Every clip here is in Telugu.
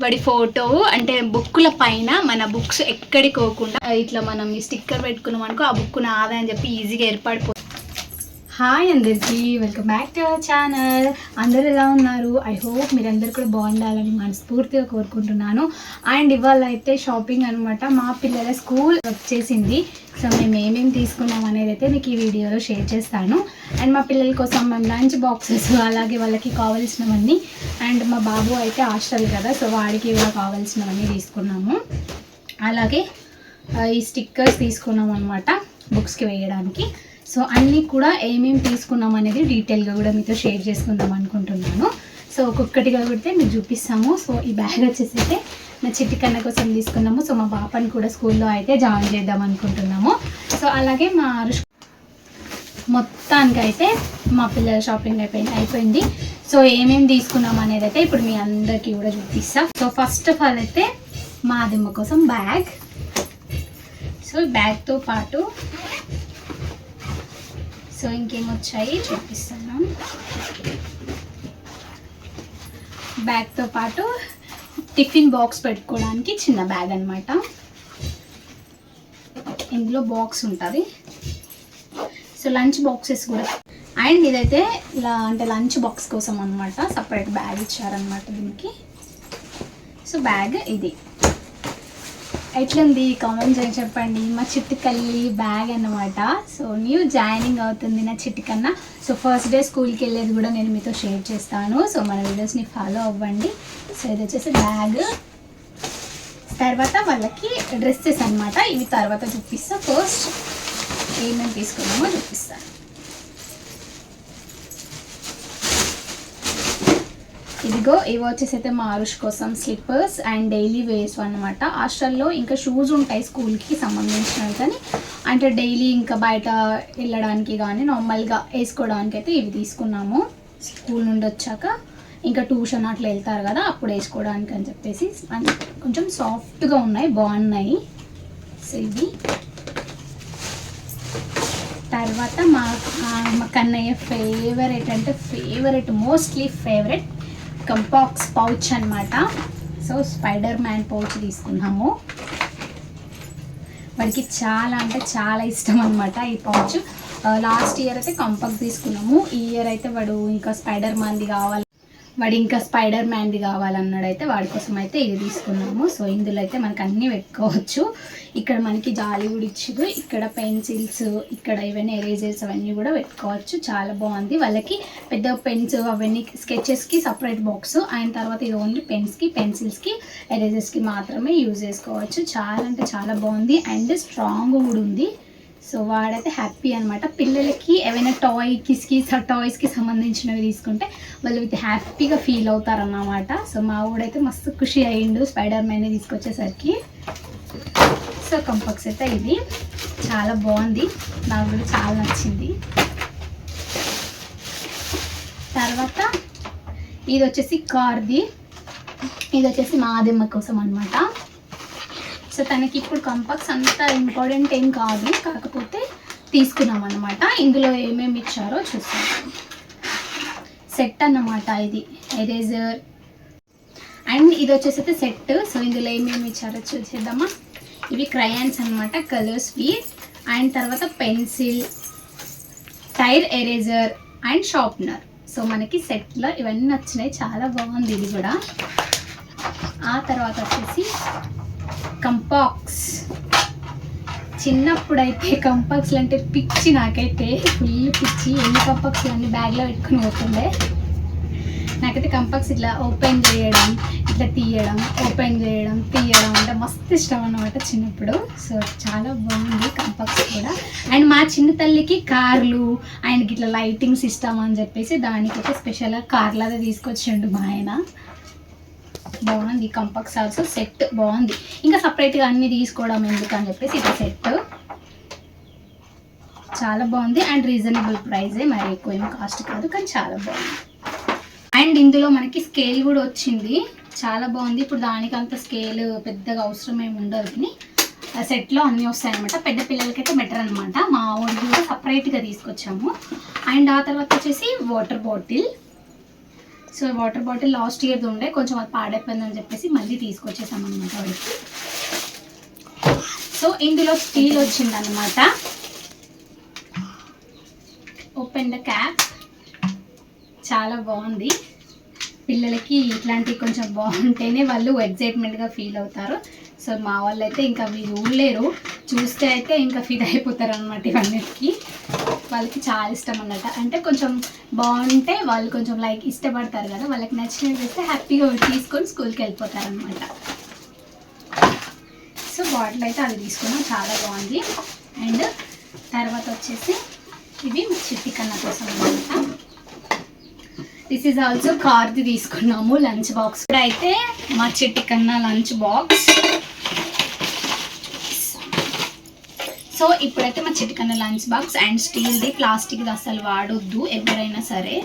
వాడి ఫోటో అంటే బుక్కుల పైన మన బుక్స్ ఎక్కడికి పోకుండా ఇట్లా మనం స్టిక్కర్ పెట్టుకున్నాం అనుకో ఆ బుక్ నాదే అని చెప్పి ఈజీగా ఏర్పడిపో హాయ్ అందరికీ welcome back to our channel అందరూ ఎలా ఉన్నారు? ఐ హోప్ మీరందరూ కూడా బాగుండాలని మనస్ఫూర్తిగా కోరుకుంటున్నాను. అండ్ ఇవాళ అయితే షాపింగ్ అనమాట మా పిల్లల స్కూల్ వచ్చేసింది సో మేము ఏమేమి తీసుకున్నాం అనేది అయితే మీకు ఈ వీడియోలో షేర్ చేస్తాను. అండ్ మా పిల్లల కోసం మేము లంచ్ బాక్సెస్ అలాగే వాళ్ళకి కావాల్సినవన్నీ. అండ్ మా బాబు అయితే హాస్టల్ కదా సో వాడికి కూడా కావాల్సినవన్నీ తీసుకున్నాము. అలాగే ఈ స్టిక్కర్స్ తీసుకున్నాం అనమాట బుక్స్కి వేయడానికి. సో అన్నీ కూడా ఏమేమి తీసుకున్నాం అనేది డీటెయిల్గా కూడా మీతో షేర్ చేసుకుందాం అనుకుంటున్నాను. సో ఒక్కొక్కటిగా కొడితే మీకు చూపిస్తాము. సో ఈ బ్యాగ్ వచ్చేసి అయితే నా చిట్టి కన్న కోసం తీసుకున్నాము. సో మా పాపని కూడా స్కూల్లో అయితే జాయిన్ చేద్దాం అనుకుంటున్నాము. సో అలాగే మా అరుష్ మొత్తానికి అయితే మా పిల్లల షాపింగ్ అయిపోయింది అయిపోయింది. సో ఏమేమి తీసుకున్నాం అనేది అయితే ఇప్పుడు మీ అందరికీ కూడా చూపిస్తా. సో ఫస్ట్ ఆఫ్ ఆల్ అయితే మా అదిమ్మ కోసం బ్యాగ్. సో ఈ బ్యాగ్తో పాటు సో ఇంకేమొచ్చాయి చూపిస్తాను బ్యాగ్తో పాటు టిఫిన్ బాక్స్ పెట్టుకోవడానికి చిన్న బ్యాగ్ అనమాట ఇందులో బాక్స్ ఉంటుంది. సో లంచ్ బాక్సెస్ కూడా. అండ్ ఇదైతే ఇలా అంటే లంచ్ బాక్స్ కోసం అనమాట సపరేట్ బ్యాగ్ ఇచ్చారనమాట దీనికి. సో బ్యాగ్ ఇది. ఎట్లుంది? కామెంట్ చేసి చెప్పండి. మా చిట్టుకల్లి బ్యాగ్ అన్నమాట. సో న్యూ జాయినింగ్ అవుతుంది నా చిట్టుకన్నా. సో ఫస్ట్ డే స్కూల్కి వెళ్ళేది కూడా నేను మీతో షేర్ చేస్తాను. సో మన వీడియోస్ని ఫాలో అవ్వండి. సో ఇది వచ్చేసి బ్యాగ్ తర్వాత వాళ్ళకి డ్రెస్సెస్ అనమాట ఇవి తర్వాత చూపిస్తా. ఫస్ట్ ఏమేమి తీసుకున్నామో చూపిస్తాను ఇదిగో ఇవి వచ్చేసి అయితే మా ఆరుష్ కోసం స్లిప్పర్స్ అండ్ డైలీ వేస్ అనమాట హాస్టల్లో ఇంకా షూస్ ఉంటాయి స్కూల్కి సంబంధించినవి కానీ అంటే డైలీ ఇంకా బయట వెళ్ళడానికి కానీ నార్మల్గా వేసుకోవడానికి అయితే ఇవి తీసుకున్నాము. స్కూల్ నుండి వచ్చాక ఇంకా ట్యూషన్ అట్లా వెళ్తారు కదా అప్పుడు వేసుకోవడానికి అని చెప్పేసి. అండ్ కొంచెం సాఫ్ట్గా ఉన్నాయి బాగున్నాయి. సో ఇవి. తర్వాత మా మా కన్నయ్య ఫేవరెట్ అంటే ఫేవరెట్ మోస్ట్లీ ఫేవరెట్ కంపాక్స్ పౌచ్ అన్నమాట. సో స్పైడర్ మ్యాన్ పౌచ్ తీసుకున్నాము. వాడికి చాలా అంటే చాలా ఇష్టం అనమాట ఈ పౌచ్. లాస్ట్ ఇయర్ అయితే కంపాక్స్ తీసుకున్నాము. ఈ ఇయర్ అయితే వాడు ఇంకా స్పైడర్ మ్యాన్ది కావాలి వాడు ఇంకా స్పైడర్ మ్యాన్ది కావాలన్నాడు అయితే వాడి కోసం అయితే ఇది తీసుకున్నాము. సో ఇందులో అయితే మనకు అన్నీ పెట్టుకోవచ్చు. ఇక్కడ మనకి జాలి కూడా ఇచ్చారు ఇక్కడ పెన్సిల్స్ ఇక్కడ ఇవన్నీ ఎరేజర్స్ అవన్నీ కూడా పెట్టుకోవచ్చు. చాలా బాగుంది. వాళ్ళకి పెద్ద పెన్స్ అవన్నీ స్కెచెస్కి సపరేట్ బాక్స్. ఆయన తర్వాత ఇది ఓన్లీ పెన్స్కి పెన్సిల్స్కి ఎరేజర్స్కి మాత్రమే యూజ్ చేసుకోవచ్చు. చాలా అంటే చాలా బాగుంది. అండ్ స్ట్రాంగ్ కూడా ఉంది. సో వాడైతే హ్యాపీ అనమాట పిల్లలకి ఏవైనా ఆ టాయ్స్కి సంబంధించినవి తీసుకుంటే వాళ్ళు విత్ హ్యాపీగా ఫీల్ అవుతారన్నమాట. సో మా ఊడైతే మస్తు ఖుషి అయ్యిండు స్పైడర్ మ్యాన్ తీసుకొచ్చేసరికి. సో కంపక్స్ అయితే ఇది. చాలా బాగుంది. నాకు కూడా చాలా నచ్చింది. తర్వాత ఇది వచ్చేసి కార్ది. ఇది వచ్చేసి మా ఆదిమ్మ కోసం అనమాట సో తనకి ఇప్పుడు కంపాక్స్ అంత ఇంపార్టెంట్ ఏం కాదు. కాకపోతే తీసుకున్నాం అనమాట ఇందులో ఏమేమి ఇచ్చారో చూస్తాం. సెట్ అన్నమాట ఇది. ఎరేజర్ అండ్ ఇది వచ్చేసి అయితే సెట్. సో ఇందులో ఏమేమి ఇచ్చారో చూసేద్దామా. ఇవి క్రయాన్స్ అనమాట కలర్స్వి అండ్ తర్వాత పెన్సిల్ టైర్ ఎరేజర్ అండ్ షార్ప్నర్. సో మనకి సెట్లో ఇవన్నీ నచ్చినాయి. చాలా బాగుంది ఇది కూడా. ఆ తర్వాత వచ్చేసి కంపాక్స్. చిన్నప్పుడైతే కంపాక్స్లు అంటే పిచ్చి నాకైతే. ఫుల్ పిచ్చి ఎన్ని కంపాక్స్లు అన్ని బ్యాగ్లో పెట్టుకుని పోతుండే. నాకైతే కంపాక్స్ ఇట్లా ఓపెన్ చేయడం ఇట్లా తీయడం ఓపెన్ చేయడం తీయడం అంటే మస్తు ఇష్టం అన్నమాట చిన్నప్పుడు. సో చాలా బాగుంది కంపాక్స్ కూడా. అండ్ మా చిన్న తల్లికి కార్లు ఆయనకి ఇట్లా లైటింగ్ సిస్టమ్ అని చెప్పేసి దానికైతే స్పెషల్గా కార్లాగా తీసుకొచ్చిండు మా ఆయన. బాగుంది. కంపాక్స్ సాల్స్ సెట్ బాగుంది. ఇంకా సపరేట్గా అన్ని తీసుకోవడం ఎందుకు అని చెప్పేసి ఇది సెట్. చాలా బాగుంది. అండ్ రీజనబుల్ ప్రైజే. మరి ఎక్కువ ఏం కాస్ట్ కాదు కానీ చాలా బాగుంది. అండ్ ఇందులో మనకి స్కేల్ కూడా వచ్చింది. చాలా బాగుంది. ఇప్పుడు దానికంత స్కేల్ పెద్దగా అవసరం ఏమి ఉండదు కానీ ఆ సెట్లో అన్నీ వస్తాయన్నమాట. పెద్ద పిల్లలకైతే బెటర్ అనమాట మా ఊరికి కూడా సపరేట్గా తీసుకొచ్చాము. అండ్ ఆ తర్వాత వచ్చేసి water bottle so water bottle last ఇయర్ది ఉండే కొంచెం అది పాడైపోయిందని చెప్పేసి మళ్ళీ తీసుకొచ్చేసాం అనమాట వాడికి. సో ఇందులో స్టీల్ వచ్చిందనమాట ఓపెన్ ద క్యాప్ చాలా బాగుంది. పిల్లలకి ఇట్లాంటివి కొంచెం బాగుంటేనే వాళ్ళు ఎగ్జైట్మెంట్గా ఫీల్ అవుతారు. సో మా వాళ్ళు అయితే ఇంకా అవి చూడలేరు చూస్తే అయితే ఇంకా ఫీల్ అయిపోతారు అనమాట ఇవన్నిటికీ. వాళ్ళకి చాలా ఇష్టం అన్నట్టు. అంటే కొంచెం బాగుంటే వాళ్ళు కొంచెం లైక్ ఇష్టపడతారు కదా వాళ్ళకి నచ్చినట్టు చేస్తే హ్యాపీగా తీసుకొని స్కూల్కి వెళ్ళిపోతారు అనమాట సో బాటిల్ అయితే అది తీసుకున్నాం చాలా బాగుంది. అండ్ తర్వాత వచ్చేసి ఇవి చిట్టి కన్న కోసం అనమాట దిస్ ఈజ్ ఆల్సో కార్ది తీసుకున్నాము లంచ్ బాక్స్ కూడా అయితే మా చిట్టికన్న లంచ్ బాక్స్ సో ఇప్పుడైతే మా చిటికన్న లంచ్ బాక్స్ అండ్ స్టీల్ది ప్లాస్టిక్ది అసలు వాడొద్దు ఎవరైనా సరే.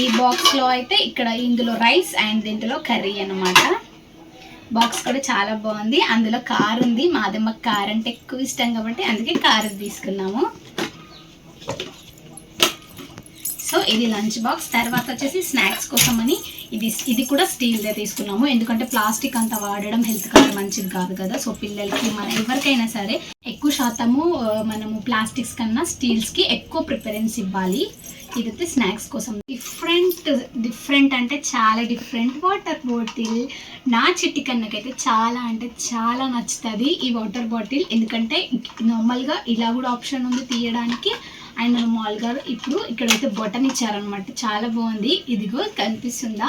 ఈ బాక్స్లో అయితే ఇక్కడ ఇందులో రైస్ అండ్ దీంట్లో కర్రీ అనమాట బాక్స్ కూడా చాలా బాగుంది. అందులో కారు ఉంది మాదమ్మకి కార్ అంటే ఎక్కువ ఇష్టం కాబట్టి అందుకే కారు తీసుకున్నాము. సో ఇది లంచ్ బాక్స్. తర్వాత వచ్చేసి స్నాక్స్ కోసం అని ఇది ఇది కూడా స్టీల్దే తీసుకున్నాము. ఎందుకంటే ప్లాస్టిక్ అంతా వాడడం హెల్త్ కంటే మంచిది కాదు కదా. సో పిల్లలకి మన ఎవరికైనా సరే ఎక్కువ శాతము మనము ప్లాస్టిక్స్ కన్నా స్టీల్స్కి ఎక్కువ ప్రిఫరెన్స్ ఇవ్వాలి. ఇదైతే స్నాక్స్ కోసం. డిఫరెంట్ డిఫరెంట్ అంటే చాలా డిఫరెంట్. వాటర్ బాటిల్ నా చిట్టి కన్నకైతే చాలా అంటే చాలా నచ్చుతుంది ఈ వాటర్ బాటిల్. ఎందుకంటే నార్మల్గా ఇలా కూడా ఆప్షన్ ఉంది తీయడానికి. అండ్ మామూలుగా ఇప్పుడు ఇక్కడైతే బటన్ ఇచ్చారనమాట చాలా బాగుంది. ఇదిగో కనిపిస్తుందా?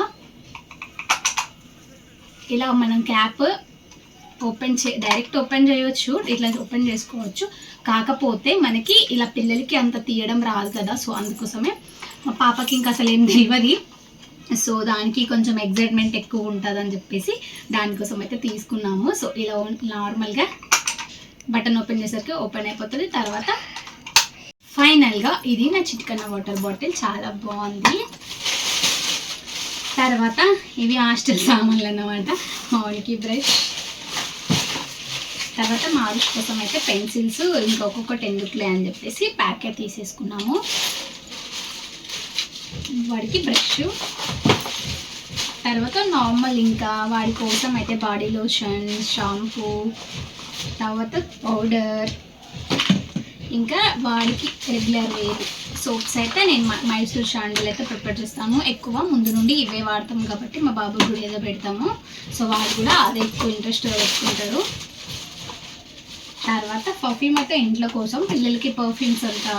ఇలా మనం క్యాప్ ఓపెన్ చే డైరెక్ట్ ఓపెన్ చేయవచ్చు ఇట్లా ఓపెన్ చేసుకోవచ్చు. కాకపోతే మనకి ఇలా పిల్లలకి అంత తీయడం రాదు కదా. సో అందుకోసమే మా పాపకి ఇంకా అసలు ఏం తెలియదు సో దానికి కొంచెం ఎగ్జైట్మెంట్ ఎక్కువ ఉంటుందని చెప్పేసి దానికోసం అయితే తీసుకున్నాము. సో ఇలా నార్మల్గా బటన్ ఓపెన్ చేసరికి ఓపెన్ అయిపోతుంది. తర్వాత ఫైనల్గా ఇది నా చిటికన్న వాటర్ బాటిల్ చాలా బాగుంది. తర్వాత ఇవి హాస్టల్ సామాన్లు అన్నమాట మామిడికి బ్రష్. తర్వాత మారుష్ కోసం అయితే పెన్సిల్స్ ఇంకొకటి ఎందుకులే అని చెప్పేసి ప్యాకెట్ తీసేసుకున్నాము. వాడికి బ్రష్. తర్వాత నార్మల్ ఇంకా వాడి కోసం అయితే బాడీ లోషన్ షాంపూ తర్వాత పౌడర్. ఇంకా వాడికి రెగ్యులర్ వేర్ సోప్స్ అయితే నేను మైసూర్ షాండిల్ అయితే ప్రిపేర్ చేస్తాను ఎక్కువ ముందు నుండి ఇవే వాడతాం కాబట్టి మా బాబు కూడా ఏదో పెడతాము. సో వాళ్ళు కూడా అదే ఎక్కువ ఇంట్రెస్ట్ పెట్టుకుంటారు. తర్వాత పర్ఫ్యూమ్ అయితే ఇంట్లో కోసం పిల్లలకి పర్ఫ్యూమ్స్ అంతా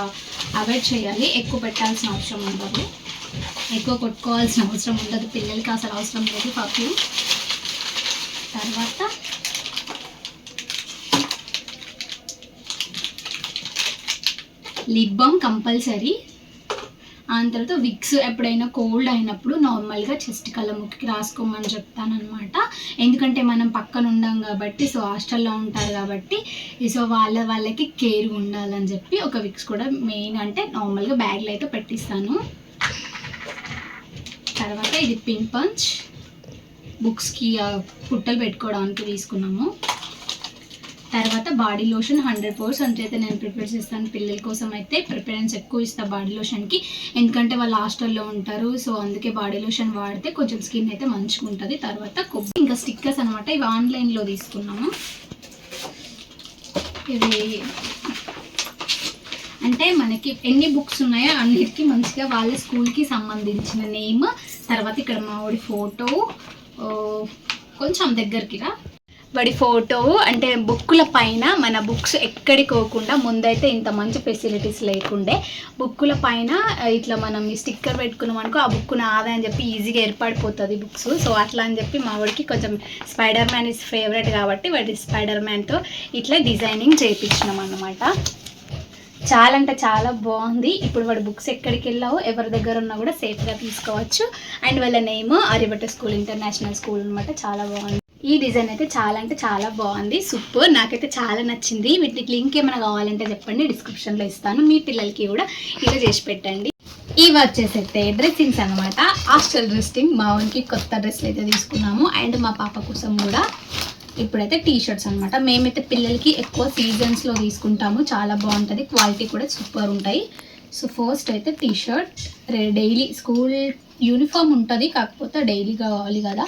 అవాయిడ్ చేయాలి. ఎక్కువ పెట్టాల్సిన అవసరం ఉండదు. ఎక్కువ కొట్టుకోవాల్సిన అవసరం ఉండదు. పిల్లలకి అసలు అవసరం లేదు పర్ఫ్యూమ్ తర్వాత లిప్ బామ్ కంపల్సరీ. ఆ తర్వాత విక్స్ ఎప్పుడైనా కోల్డ్ అయినప్పుడు నార్మల్గా చెస్ట్ కళ్ళ ముక్కి రాసుకోమని చెప్తానమాట ఎందుకంటే మనం పక్కన ఉండం కాబట్టి సో హాస్టల్లో ఉంటారు కాబట్టి సో వాళ్ళ వాళ్ళకి కేర్ ఉండాలని చెప్పి ఒక విక్స్ కూడా మెయిన్ అంటే నార్మల్గా బ్యాగ్లో అయితే పెట్టిస్తాను. తర్వాత ఇది పిన్ పంచ్ బుక్స్కి పుట్టలు పెట్టుకోవడానికి తీసుకున్నాము. తర్వాత బాడీ లోషన్ హండ్రెడ్ పర్సెంట్ అయితే నేను ప్రిపేర్ చేస్తాను. పిల్లల కోసం అయితే ప్రిఫరెన్స్ ఎక్కువ ఇస్తాను బాడీ లోషన్కి ఎందుకంటే వాళ్ళు హాస్టల్లో ఉంటారు సో అందుకే బాడీ లోషన్ వాడితే కొంచెం స్కిన్ అయితే మంచిగా ఉంటుంది. తర్వాత కొబ్బరి ఇంకా స్టిక్కర్స్ అనమాట ఇవి ఆన్లైన్లో తీసుకున్నాము. ఇవి అంటే మనకి ఎన్ని బుక్స్ ఉన్నాయో అన్నిటికీ మంచిగా వాళ్ళ స్కూల్కి సంబంధించిన నేమ్ తర్వాత ఇక్కడ మావిడి ఫోటో కొంచెం దగ్గరికి రా. వాడి ఫోటో అంటే బుక్కుల పైన మన బుక్స్ ఎక్కడికి పోకుండా ముందైతే ఇంత మంచి ఫెసిలిటీస్ లేకుండే బుక్కుల పైన ఇట్లా మనం ఈ స్టిక్కర్ పెట్టుకున్నాం అనుకో ఆ బుక్ ఆదా అని చెప్పి ఈజీగా ఏర్పడిపోతుంది బుక్స్. సో అట్లా అని చెప్పి మా వాడికి కొంచెం స్పైడర్ మ్యాన్ ఇస్ ఫేవరెట్ కాబట్టి వాడి స్పైడర్ మ్యాన్తో ఇట్లా డిజైనింగ్ చేయించినాం అనమాట చాలా అంటే చాలా బాగుంది. ఇప్పుడు వాడు బుక్స్ ఎక్కడికి వెళ్ళావు ఎవరి దగ్గర ఉన్నా కూడా సేఫ్గా తీసుకోవచ్చు. అండ్ వాళ్ళ name Aryabhatta school international school అనమాట చాలా బాగుంది. ఈ డిజైన్ అయితే చాలా అంటే చాలా బాగుంది. సూపర్. నాకైతే చాలా నచ్చింది. వీటికి లింక్ ఏమైనా కావాలంటే చెప్పండి. డిస్క్రిప్షన్లో ఇస్తాను. మీ పిల్లలకి కూడా ఇలా చేసి పెట్టండి. ఈ వచ్చేసి అయితే డ్రెస్సింగ్స్ అనమాట హాస్టల్ డ్రెస్సింగ్. మా వానికి కొత్త డ్రెస్లు అయితే తీసుకున్నాము. అండ్ మా పాప కోసం కూడా ఇప్పుడైతే టీ షర్ట్స్ అనమాట మేమైతే పిల్లలకి ఎక్కువ సీజన్స్లో తీసుకుంటాము. చాలా బాగుంటుంది. క్వాలిటీ కూడా సూపర్ ఉంటాయి. సో ఫస్ట్ అయితే T shirt daily school uniform ఉంటుంది. కాకపోతే డైలీ కావాలి కదా.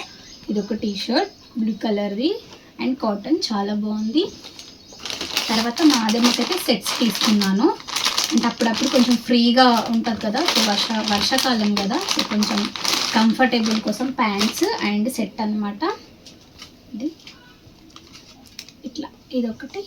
ఇది ఒక టీ షర్ట్ బ్లూ కలర్ది అండ్ కాటన్ చాలా బాగుంది. తర్వాత మా ఆదమ్మకైతే సెట్స్ తీసుకున్నాను. అంటే అప్పుడప్పుడు కొంచెం ఫ్రీగా ఉంటుంది కదా సో వర్ష వర్షాకాలం కదా సో కొంచెం కంఫర్టబుల్ కోసం ప్యాంట్స్ అండ్ సెట్ అన్నమాట. ఇది. ఇట్లా ఇదొకటి.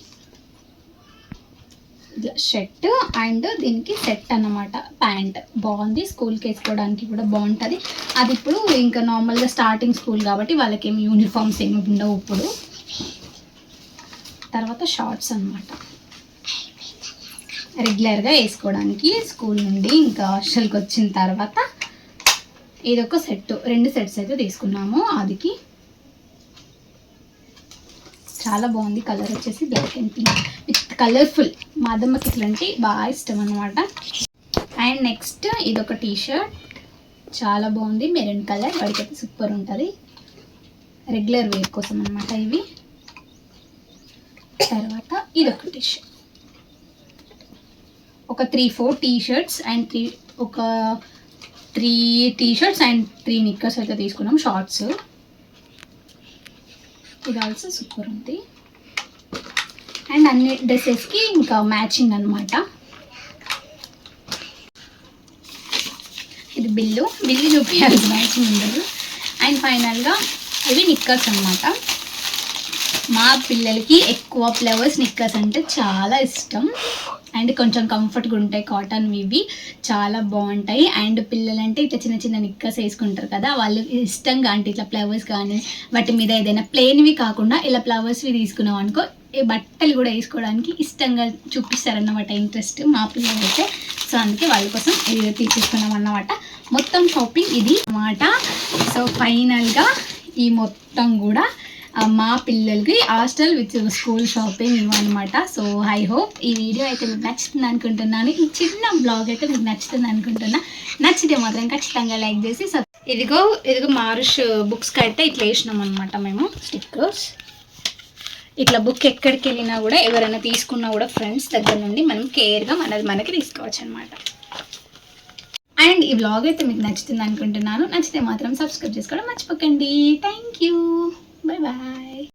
షర్ట్ అండ్ దీనికి సెట్ అన్నమాట ప్యాంట్. బాగుంది స్కూల్కి వేసుకోవడానికి కూడా బాగుంటుంది. అది ఇప్పుడు ఇంకా నార్మల్గా స్టార్టింగ్ స్కూల్ కాబట్టి వాళ్ళకి ఏమి యూనిఫామ్స్ ఏమి ఉండవు ఇప్పుడు. తర్వాత షార్ట్స్ అన్నమాట. రెగ్యులర్గా వేసుకోవడానికి స్కూల్ నుండి ఇంకా హాస్టల్కి వచ్చిన తర్వాత ఇదొక సెట్ రెండు సెట్స్ అయితే తీసుకున్నాము అదికి చాలా బాగుంది కలర్ వచ్చేసి బ్లాక్ అండ్ పింక్ కలర్ఫుల్ మా అదమ్మకి ఇట్లాంటి బాగా ఇష్టం అనమాట అండ్ నెక్స్ట్ ఇదొక టీ షర్ట్ చాలా బాగుంది. Maroon colour. వాడికైతే సూపర్ ఉంటుంది. రెగ్యులర్ వేర్ కోసం అనమాట ఇవి. తర్వాత ఇదొక టీ షర్ట్ ఒక three four T shirts and three ఒక three T shirts and three knickers అయితే తీసుకున్నాం. షార్ట్స్. ఇది ఆల్సో సూపర్ ఉంది. అండ్ అన్ని డ్రెస్సెస్కి ఇంకా మ్యాచింగ్ అనమాట ఇది బిల్లు. బిల్లు చూపించాలి మ్యాచింగ్ ఉండదు. అండ్ ఫైనల్గా ఇవి నిక్కర్స్ అనమాట మా పిల్లలకి ఎక్కువ ఫ్లవర్స్ నిక్కర్స్ అంటే చాలా ఇష్టం. అండ్ కొంచెం కంఫర్ట్గా ఉంటాయి కాటన్ ఇవి చాలా బాగుంటాయి. అండ్ పిల్లలంటే ఇట్లా చిన్న చిన్న నిక్కర్స్ వేసుకుంటారు కదా వాళ్ళు ఇష్టంగా అంటే ఇట్లా ఫ్లవర్స్ కానీ వాటి మీద ఏదైనా ప్లెయిన్వి కాకుండా ఇలా ఫ్లవర్స్వి తీసుకున్నాం అనుకో ఏ బట్టలు కూడా వేసుకోవడానికి ఇష్టంగా చూపిస్తారన్నమాట ఇంట్రెస్ట్ మా పిల్లలు అయితే సో అందుకే వాళ్ళ కోసం ఇది తీసేసుకున్నాం అన్నమాట. మొత్తం షాపింగ్ ఇది అన్నమాట. సో ఫైనల్గా ఈ మొత్తం కూడా మా పిల్లలకి హాస్టల్ విత్ స్కూల్ షాపింగ్ ఇవ్వనమాట సో ఐ హోప్ ఈ వీడియో అయితే మీకు నచ్చుతుంది అనుకుంటున్నాను. ఈ చిన్న బ్లాగ్ అయితే మీకు నచ్చుతుంది అనుకుంటున్నా. నచ్చితే మాత్రం ఖచ్చితంగా లైక్ చేసి సబ్ ఇదిగో ఇదిగో మారుష్ బుక్స్కి అయితే ఇట్లా వేసినాం అనమాట మేము. స్టిక్కర్స్. ఇట్లా బుక్ ఎక్కడికి వెళ్ళినా కూడా ఎవరైనా తీసుకున్నా కూడా ఫ్రెండ్స్ దగ్గర నుండి మనం కేర్గా మనది మనకి తీసుకోవచ్చు అనమాట అండ్ ఈ బ్లాగ్ అయితే మీకు నచ్చుతుంది అనుకుంటున్నాను. నచ్చితే మాత్రం సబ్స్క్రైబ్ చేసుకోవడం మర్చిపోకండి. Thank you bye bye